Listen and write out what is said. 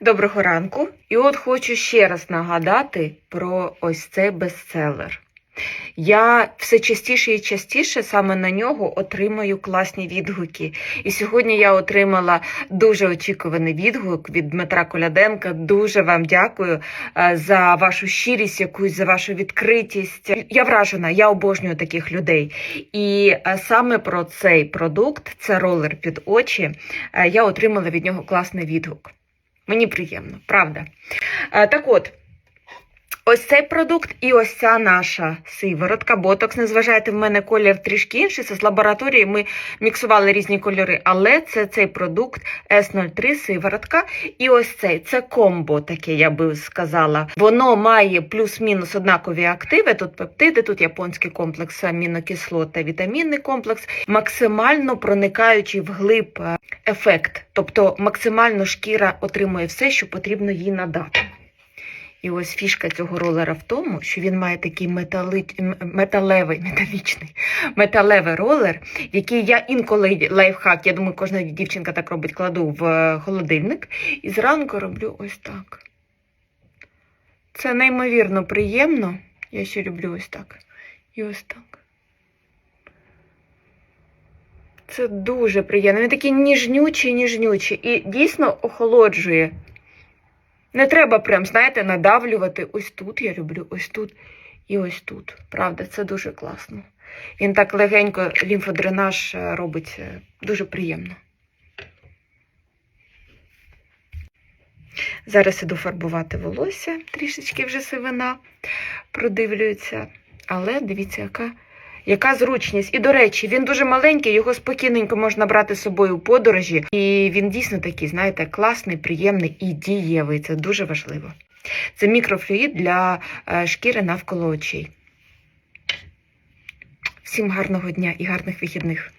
Доброго ранку. І от хочу ще раз нагадати про ось цей бестселер. Я все частіше і частіше саме на нього отримую класні відгуки. І сьогодні я отримала дуже очікуваний відгук від Дмитра Коляденка. Дуже вам дякую е, за вашу щирість, якусь за вашу відкритість. Я вражена, я обожнюю таких людей. І е, саме про цей продукт, це ролер під очі. е, Я отримала від нього класний відгук. Мені приємно, правда. Е, Так от. Ось цей продукт і ось ця наша сиворотка. Ботокс. Не зважайте, в мене колір трішки інший. Це з лабораторії. Ми міксували різні кольори, але це цей продукт S03 сиворотка. І ось цей це комбо, таке я би сказала. Воно має плюс-мінус однакові активи. Тут пептиди, тут японський комплекс амінокислот та вітамінний комплекс, максимально проникаючий вглиб е, ефект. Тобто максимально шкіра отримує все, що потрібно їй надати. І ось фішка цього ролера в тому, що він має такий метали... металевий, металічний, металевий ролер, який я інколи лайфхак, я думаю, кожна дівчинка так робить, кладу в е, холодильник і зранку роблю ось так. Це неймовірно приємно. Я ще люблю ось так. І ось так. Це дуже приємно. Він такий ніжнючий, ніжнючий і дійсно охолоджує. Не треба прям, знаєте, надавлювати. Ось тут я люблю, ось тут і ось тут. Правда, це дуже класно. Він так легенько лімфодренаж е, робить е, дуже приємно. Зараз іду фарбувати волосся, трішечки вже сивина продивлюється. Але дивіться, яка, яка зручність. І, до речі, він дуже маленький, його спокійненько можна брати з собою у подорожі. І він дійсно такий, знаєте, класний, приємний і дієвий. Це дуже важливо. Це мікрофлюїд для е, шкіри навколо очей. Всім гарного дня і гарних вихідних.